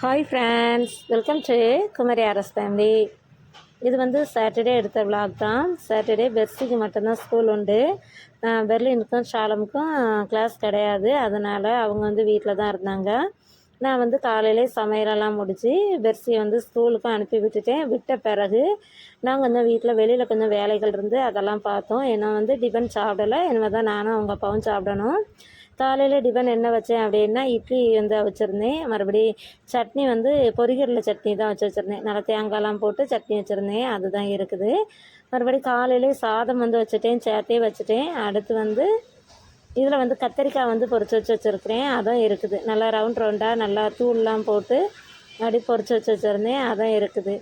Hi friends welcome to Kumari Aras family இது வந்து Saturday எடுத்த விளாக் தான். சாட்டர்டே பெர்சிக்கு மட்டும்தான் ஸ்கூல் உண்டு. பெர்லினுக்கும் ஷாலமுக்கும் கிளாஸ் கிடையாது. அதனால் அவங்க வந்து வீட்டில் தான் இருந்தாங்க. நான் வந்து காலையிலே சமையலெல்லாம் முடித்து பெர்சியை வந்து ஸ்கூலுக்கும் அனுப்பி விட்டுட்டேன். விட்ட பிறகு நான் கொஞ்சம் வீட்டில் வெளியில் கொஞ்சம் வேலைகள் இருந்து அதெல்லாம் பார்த்தோம். ஏன்னா வந்து டிஃபன் சாப்பிடலை. இனிமேல் தான் நானும் அவங்க அப்பாவும் சாப்பிடணும். காலையில் டிஃபன் என்ன வச்சேன் அப்படின்னா இட்லி வந்து வச்சுருந்தேன். மறுபடி சட்னி வந்து பொரிகடலை சட்னி தான் வச்சு வச்சுருந்தேன். நல்லா தேங்காய்லாம் போட்டு சட்னி வச்சுருந்தேன். அதுதான் இருக்குது. மறுபடி காலையிலே சாதம் வந்து வச்சுட்டேன் சேர்த்தே வச்சுட்டேன். அடுத்து வந்து இதில் வந்து கத்தரிக்காய் வந்து பொறிச்சு வச்சு வச்சுருக்கிறேன். அதுவும் இருக்குது. நல்லா ரவுண்ட் ரவுண்டாக நல்லா தூள்லாம் போட்டு அப்படி பொறிச்சு வச்சு வச்சுருந்தேன். அதுவும் இருக்குது.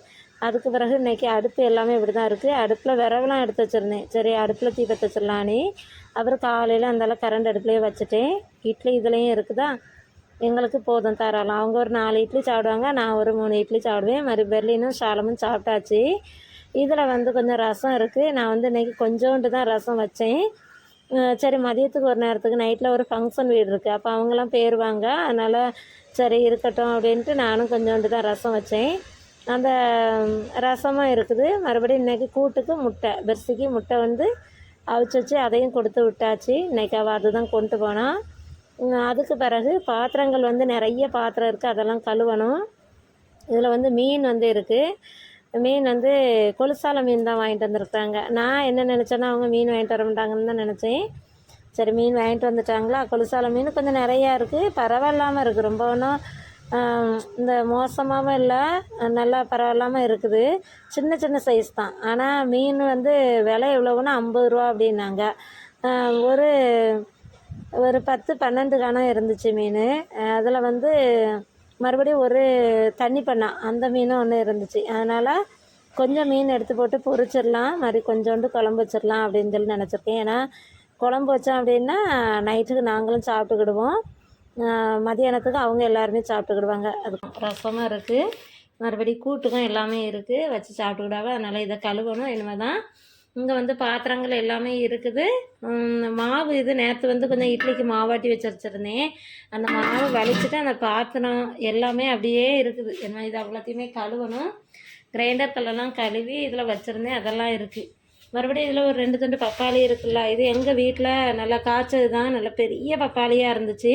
அதுக்கு பிறகு இன்றைக்கி அடுப்பு எல்லாமே இப்படி தான் இருக்குது அடுப்பில் விரவெல்லாம் எடுத்து வச்சுருந்தேன். சரி அடுப்பில் தீ பற்ற வச்சிடலான்னு அப்புறம் காலையில் அந்தளவு கரண்ட் அடுப்புலேயே வச்சுட்டேன். இட்லி இதுலேயும் இருக்குதா? எங்களுக்கு போதும் தாராளம். அவங்க ஒரு நாலு இட்லி சாப்பிடுவாங்க நான் ஒரு மூணு இட்லி சாப்பிடுவேன். மறு பெர்லினும் சாலமும் சாப்பிட்டாச்சு. இதில் வந்து கொஞ்சம் ரசம் இருக்குது நான் வந்து இன்றைக்கி கொஞ்சோண்டு தான் ரசம் வச்சேன். சரி மதியத்துக்கு ஒரு நேரத்துக்கு நைட்டில் ஒரு ஃபங்க்ஷன் வீடு இருக்குது அப்போ அவங்களாம் போயிடுவாங்க அதனால் சரி இருக்கட்டும் அப்படின்ட்டு நானும் கொஞ்சோண்டு தான் ரசம் வச்சேன். அந்த ரசமாக ரசமும் இருக்குது. மறுபடியும் இன்றைக்கி கூட்டுக்கு முட்டை பெருசிக்கு முட்டை வந்து அவிச்சு வச்சு அதையும் கொடுத்து விட்டாச்சு. இன்றைக்கி அவள் அதுதான் கொண்டு போனான் அதுக்கு பிறகு பாத்திரங்கள் வந்து நிறைய பாத்திரம் இருக்குது அதெல்லாம் கழுவணும். இதில் வந்து மீன் வந்து இருக்குது மீன் வந்து கொலுசால மீன் தான் வாங்கிட்டு வந்திருக்காங்க. நான் என்ன நினச்சேன்னா அவங்க மீன் வாங்கிட்டு வர மாட்டாங்கன்னு தான் நினச்சேன். சரி மீன் வாங்கிட்டு வந்துட்டாங்களா? கொலுசால மீன் கொஞ்சம் நிறையா இருக்குது பரவாயில்லாமல் இருக்குது ரொம்ப ஒன்றும் இந்த மோசமாகவும் இல்லை நல்லா பரவாயில்லாமல் இருக்குது. சின்ன சின்ன சைஸ் தான். ஆனால் மீன் வந்து விலை எவ்வளோன்னா ஐம்பது ரூபா அப்படின்னாங்க. ஒரு ஒரு பத்து பன்னெண்டு கணம் இருந்துச்சு மீன். அதில் வந்து மறுபடியும் ஒரு தண்ணி பண்ணா அந்த மீனும் ஒன்று இருந்துச்சு. அதனால் கொஞ்சம் மீன் எடுத்து போட்டு பொரிச்சிடலாம். மாதிரி கொஞ்சோண்டு குழம்பு வச்சிடலாம் அப்படின்னு சொல்லி நினச்சிருக்கேன். ஏன்னா குழம்பு வச்சோம் அப்படின்னா நைட்டுக்கு நாங்களும் சாப்பிட்டுக்கிடுவோம். மதியானத்துக்கு அவங்க எல்லாருமே சாப்பிட்டுக்கிடுவாங்க. அதுக்கு ரசமும் இருக்குது மறுபடி கூட்டுக்கும் எல்லாமே இருக்குது வச்சு சாப்பிட்டுக்கிடாங்க அதனால் இதை கழுவணும். இனிமேல் தான் இங்கே வந்து பாத்திரங்கள் எல்லாமே இருக்குது. மாவு இது நேற்று வந்து கொஞ்சம் இட்லிக்கு மாவாட்டி வச்சு வச்சுருந்தேன் அந்த மாவு வலிச்சுட்டு அந்த பாத்திரம் எல்லாமே அப்படியே இருக்குது. என்ன இது அவ்வளோத்தையுமே கழுவணும். கிரைண்டர் கல்லெல்லாம் கழுவி இதில் வச்சுருந்தேன். அதெல்லாம் இருக்குது மறுபடியும் இதில் ஒரு ரெண்டு துண்டு பப்பாளி இருக்குல்ல இது எங்கள் வீட்டில் நல்லா காய்ச்சது தான் நல்ல பெரிய பப்பாளியாக இருந்துச்சு.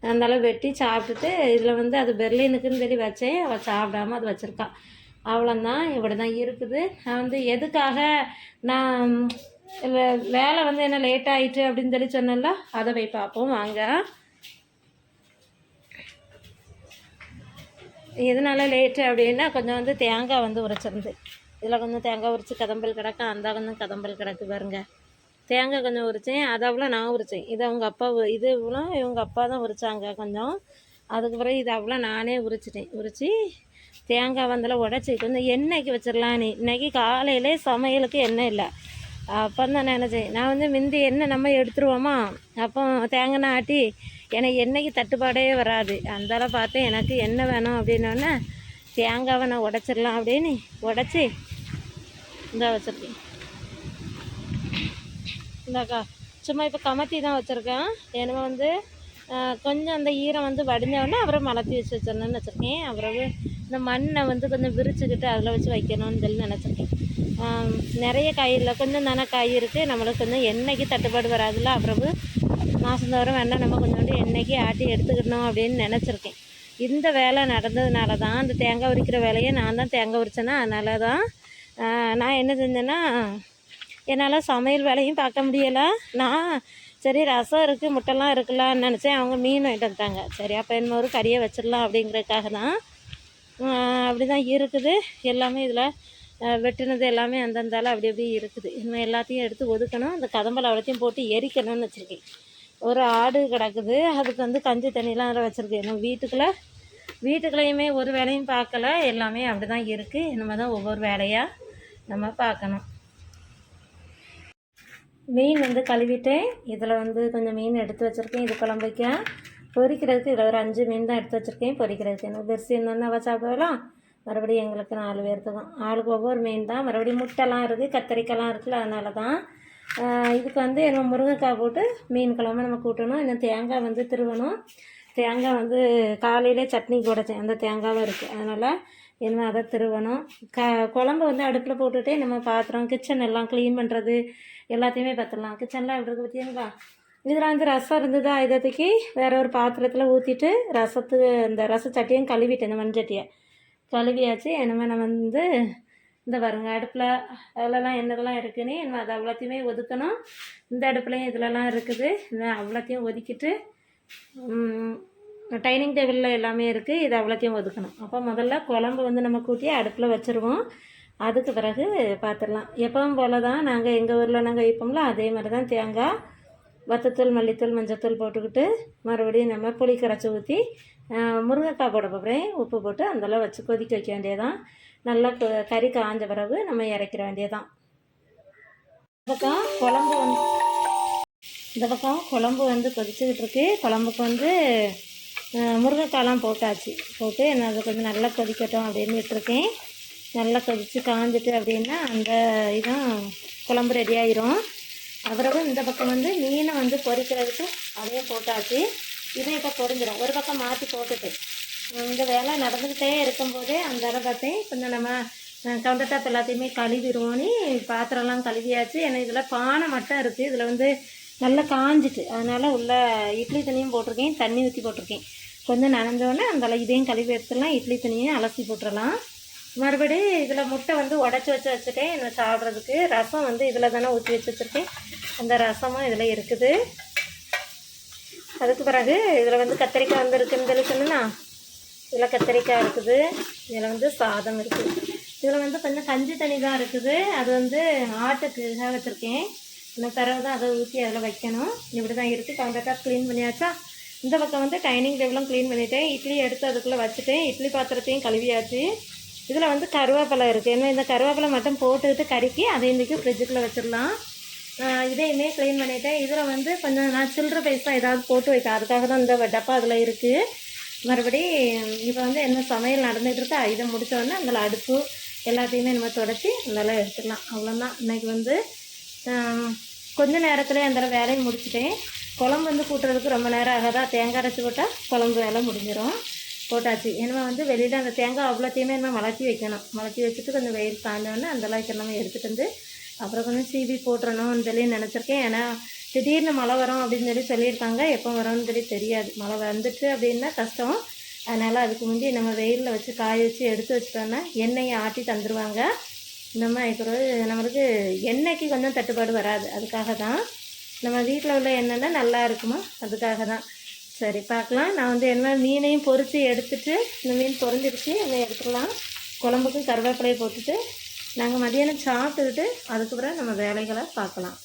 அதனால வெட்டி சாப்பிட்டுட்டு இதில் வந்து அது பெர்லினுக்குன்னு சொல்லி வச்சேன். அவள் சாப்பிடாம அது வச்சுருக்கான் அவ்வளோந்தான் இப்படி தான் இருக்குது. நான் வந்து எதுக்காக நான் வே- வேலை வந்து என்ன லேட் ஆகிட்டு அப்படின்னு சொல்லி சொன்னல அதை போய் பார்ப்போம். வாங்க. எதனால லேட்டு அப்படின்னா கொஞ்சம் வந்து தேங்காய் வந்து உரைச்சிருந்து. இதில் கொஞ்சம் தேங்காய் உரிச்சு கதம்பல் கிடக்கு அந்த கொஞ்சம் கதம்பல் கிடக்கு பாருங்கள் தேங்காய் கொஞ்சம் உரித்தேன் அதை அவ்வளோ நான் உரித்தேன் இது அவங்க அப்பா இது இவ்வளோ இவங்க அப்பா தான் உரிச்சாங்க கொஞ்சம். அதுக்கு பிறகு இது அவ்வளோ நானே உரிச்சிட்டேன். உரித்து தேங்காய் வந்தெல்லாம் உடச்சி கொஞ்சம் எண்ணெய்க்கு வச்சிடலாம் நீ இன்னைக்கு காலையிலே சமையலுக்கு எண்ணெய் இல்லை. அப்போ தான் நினச்சேன். நான் வந்து முந்தி எண்ணெய் நம்ம எடுத்துருவோமா? அப்போ தேங்காய் ஆட்டி எனக்கு எண்ணெய்க்கு தட்டுப்பாடே வராது. அந்தால பார்த்தேன் எனக்கு எண்ணெய் வேணும் அப்படின்னோடனே தேங்காவை நான் உடச்சிடலாம் அப்படின்னு உடச்சி இந்த வச்சுருக்கேன். இந்தாக்கா சும்மா இப்போ கமத்தி தான் வச்சுருக்கேன். ஏன்னா வந்து கொஞ்சம் அந்த ஈரம் வந்து வடிஞ்சவொடனே அப்புறம் மலத்தி வச்சு வச்சிடணும்னு வச்சுருக்கேன். அப்புறம் இந்த மண்ணை வந்து கொஞ்சம் விரிச்சுக்கிட்டு அதில் வச்சு வைக்கணும்னு சொல்லி நினச்சிருக்கேன். நிறைய காய் இல்லை கொஞ்சம் தானே காய் இருக்குது நம்மளுக்கு கொஞ்சம் எண்ணெய்க்கு தட்டுப்பாடு வராதுல்ல. அப்புறம் மாதந்தோறும் வேணால் நம்ம கொஞ்சோண்டு எண்ணெய்க்கு ஆட்டி எடுத்துக்கிடணும் அப்படின்னு நினச்சிருக்கேன். இந்த வேலை நடந்ததுனால தான் அந்த தேங்காய் உரிக்கிற வேலையை நான் தான் தேங்காய் உரித்தேன்னா அதனால தான் நான் என்ன செஞ்சேன்னா என்னால் சமையல் வேலையும் பார்க்க முடியலை. நான் சரி ரசம் இருக்குது முட்டைலாம் இருக்குல்லான்னு நினச்சேன். அவங்க மீன் வாங்கிட்டு வந்துட்டாங்க. சரி அப்போ என்ன ஒரு கறியை வச்சிடலாம் அப்படிங்கிறதுக்காக தான். அப்படி தான் இருக்குது. எல்லாமே இதில் வெட்டினது எல்லாமே அந்தந்தால அப்படி அப்படி இருக்குது. இன்னும் எல்லாத்தையும் எடுத்து ஒதுக்கணும். அந்த கதம்பல் அவ்வளோத்தையும் போட்டு எரிக்கணும்னு வச்சுருக்கேன். ஒரு ஆடு கிடக்குது. அதுக்கு வந்து கஞ்சி தண்ணிலாம் அதில் வச்சுருக்கேன். நம்ம வீட்டுக்குள்ளே வீட்டுக்குள்ளேயுமே ஒரு வேலையும் பார்க்கல. எல்லாமே அப்படி தான் இருக்குது இனிமேல் தான் ஒவ்வொரு வேலையாக நம்ம பார்க்கணும். மீன் வந்து கழுவிட்டேன். இதில் வந்து கொஞ்சம் மீன் எடுத்து வச்சுருக்கேன். இது குழம்பு வைக்க பொரிக்கிறதுக்கு இதில் ஒரு அஞ்சு மீன் தான் எடுத்து வச்சுருக்கேன். பொரிக்கிறதுக்கு எனக்கு பெருசு என்னென்ன சாப்பிடலாம் மறுபடியும் எங்களுக்கு நாலு பேர்த்துக்கும் ஆளுக்கு ஒவ்வொரு மீன் தான். மறுபடியும் முட்டைலாம் இருக்குது கத்திரிக்காய்லாம் இருக்குல்ல அதனால தான். இதுக்கு வந்து என்ன முருங்கைக்காய் போட்டு மீன் குழம்பு நம்ம கூட்டணும். இன்னும் தேங்காய் வந்து திருவணும். தேங்காய் வந்து காலையிலே சட்னி உடைச்சேன் அந்த தேங்காவும் இருக்குது அதனால் இனிமேல் அதை திருவணும். க குழம்பு வந்து அடுப்பில் போட்டுகிட்டே நம்ம பாத்திரம் கிச்சன் எல்லாம் க்ளீன் பண்ணுறது எல்லாத்தையுமே பார்த்துடலாம் கிச்சன்லாம் எப்படி இருக்குது பார்த்தீங்களா இதில் வந்து ரசம் இருந்ததா இதை தூக்கி வேற ஒரு பாத்திரத்தில் ஊற்றிட்டு ரசத்துக்கு இந்த ரச சட்டியும் கழுவிட்டேன் இந்த மண்சட்டியை கழுவியாச்சு. இனிமேல் நான் வந்து இந்த பாருங்க அடுப்பில் அதிலலாம் என்னெல்லாம் இருக்குன்னு இனிமேல் அதை அவ்வளோத்தையுமே ஒதுக்கணும். இந்த அடுப்புலையும் இதிலலாம் இருக்குது. அவ்வளோத்தையும் ஒதுக்கிட்டு டைனிங் டேபிளில் எல்லாமே இருக்குது இது அவ்வளோத்தையும் ஒதுக்கணும். அப்போ முதல்ல குழம்பு வந்து நம்ம கூட்டி அடுப்பில் வச்சுருவோம். அதுக்கு பிறகு பார்த்துடலாம் எப்பவும் போல தான் நாங்கள் எங்கள் ஊரில் நாங்கள் வைப்போம்ல அதே மாதிரி தான் தேங்காய் வத்தத்தூள் மல்லித்தூள் மஞ்சத்தூள் போட்டுக்கிட்டு மறுபடியும் நம்ம புளி கரைச்சி ஊற்றி முருங்கைக்காய் போட போகிறேன் உப்பு போட்டு அந்தளவு வச்சு கொதிக்க வைக்க வேண்டியதான் நல்லா கொ- கறி காஞ்ச பிறகு நம்ம இறக்கிற வேண்டியதான் பக்கம் குழம்பு வந்து இந்த பக்கம் குழம்பு வந்து கொதிச்சுக்கிட்டு இருக்கு. குழம்புக்கு வந்து முருங்கைக்காயெலாம் போட்டாச்சு. போட்டு நான் அதை கொஞ்சம் நல்லா கொதிக்கட்டும் அப்படின்னு விட்டுருக்கேன். நல்லா கொதித்து காஞ்சிட்டு அப்படின்னா அந்த இதான் குழம்பு ரெடி ஆயிரும். அப்புறம் இந்த பக்கம் வந்து மீனை வந்து பொரிக்கிறதுக்கு அதையும் போட்டாச்சு. இதை இப்போ பொரிஞ்சிடும் ஒரு பக்கம் மாற்றி போட்டுட்டு. இந்த வேலை நடந்துக்கிட்டே இருக்கும்போதே அந்த இடம் பார்த்தேன். கொஞ்சம் நம்ம கவுண்டர் டாப் எல்லாத்தையுமே கழுவிடுவோன்னு பாத்திரம்லாம் கழுவியாச்சு. ஏன்னா இதில் பானை மட்டும் இருக்குது இதில் வந்து நல்லா காஞ்சிட்டு. அதனால் உள்ள இட்லி தண்ணியும் போட்டிருக்கேன் தண்ணி ஊற்றி போட்டிருக்கேன். கொஞ்சம் நனைஞ்சோடனே அந்த இதையும் கழுவி எடுத்துடலாம். இட்லி தண்ணியும் அலசி போட்டுடலாம். மறுபடி இதில் முட்டை வந்து உடச்சி வச்சு வச்சுட்டேன். என்ன சாப்பிட்றதுக்கு ரசம் வந்து இதில் தானே ஊற்றி வச்சு வச்சுருக்கேன். அந்த ரசமும் இதில் இருக்குது. அதுக்கு பிறகு இதில் வந்து கத்திரிக்காய் வந்து இருக்குன்னு இருக்குன்னா இதில் கத்திரிக்காய் இருக்குது. இதில் வந்து சாதம் இருக்குது. இதில் வந்து கொஞ்சம் கஞ்சி தண்ணி தான் இருக்குது. அது வந்து ஆட்டுக்கு வச்சுருக்கேன். இந்த தரவை தான் அதை ஊற்றி அதில் வைக்கணும். இப்படி தான் இருக்குது கவுண்டர் க்ளீன் பண்ணியாச்சா? இந்த பக்கம் வந்து டைனிங் டேபிளும் க்ளீன் பண்ணிவிட்டேன் இட்லி எடுத்து அதுக்குள்ளே வச்சுட்டேன். இட்லி பாத்திரத்தையும் கழுவியாச்சு. இதில் வந்து கருவேப்பிலை இருக்குது ஏன்னா இந்த கருவேப்பிலை மட்டும் போட்டுக்கிட்டு கருக்கி அதை இன்றைக்கி ஃப்ரிட்ஜுக்குள்ளே வச்சிடலாம். இதையுமே க்ளீன் பண்ணிவிட்டேன் இதில் வந்து கொஞ்சம் நான் சில்லற பைசா ஏதாவது போட்டு வைக்க அதுக்காக தான் இந்த டப்பா அதில் இருக்குது மறுபடி இப்போ வந்து என்ன சமையல் நடந்துகிட்டு இருக்கா இதை முடித்தோடனே அதில் அடுப்பு எல்லாத்தையுமே நம்ம தொடச்சி நல்லா எடுத்துடலாம். அவ்வளோதான் இன்னைக்கு வந்து கொஞ்ச நேரத்தில் அந்த வேலையை முடிச்சிட்டேன். குழம்பு வந்து கூட்டுறதுக்கு ரொம்ப நேரம் ஆகாதா? தேங்காய் அரைச்சி போட்டால் குழம்பு வேலை முடிஞ்சிடும் போட்டாச்சு. ஏன்னா வந்து வெளியில் அந்த தேங்காய் அவ்வளோத்தையுமே நம்ம மலர்த்தி வைக்கணும். மலர்த்தி வச்சுட்டு கொஞ்சம் வெயில் காஞ்சோடனே அந்த அளவுக்கு நம்ம எடுத்துகிட்டு வந்து அப்புறம் கொஞ்சம் சீவி போட்டுறணும்னு சொல்லி நினச்சிருக்கேன். ஏன்னா திடீர்னு மழை வரும் அப்படின்னு சொல்லி சொல்லியிருக்காங்க. எப்போ வரும்னு சொல்லி தெரியாது. மழை வந்துட்டு அப்படின்னா கஷ்டம். அதனால் அதுக்கு முந்தி நம்ம வெயிலில் வச்சு காய வச்சு எடுத்து வச்சிட்டோன்னா எண்ணெயை ஆட்டி தந்துடுவாங்க நம்ம இப்போ நம்மளுக்கு எண்ணெய்க்கு கொஞ்சம் தட்டுப்பாடு வராது. அதுக்காக தான் நம்ம வீட்டில் உள்ள எண்ணெய்னா நல்லா இருக்குமா? அதுக்காக தான். சரி பார்க்கலாம். நான் வந்து என்ன மீனையும் பொரித்து எடுத்துட்டு இந்த மீன் பொறிஞ்சிருச்சு. அதை எடுத்துடலாம். குழம்புக்கு கருவேப்பிலையை போட்டுட்டு நாங்கள் மதியானம் சாப்பிட்டுக்கிட்டு அதுக்கப்புறம் நம்ம வேலைகளை பார்க்கலாம்.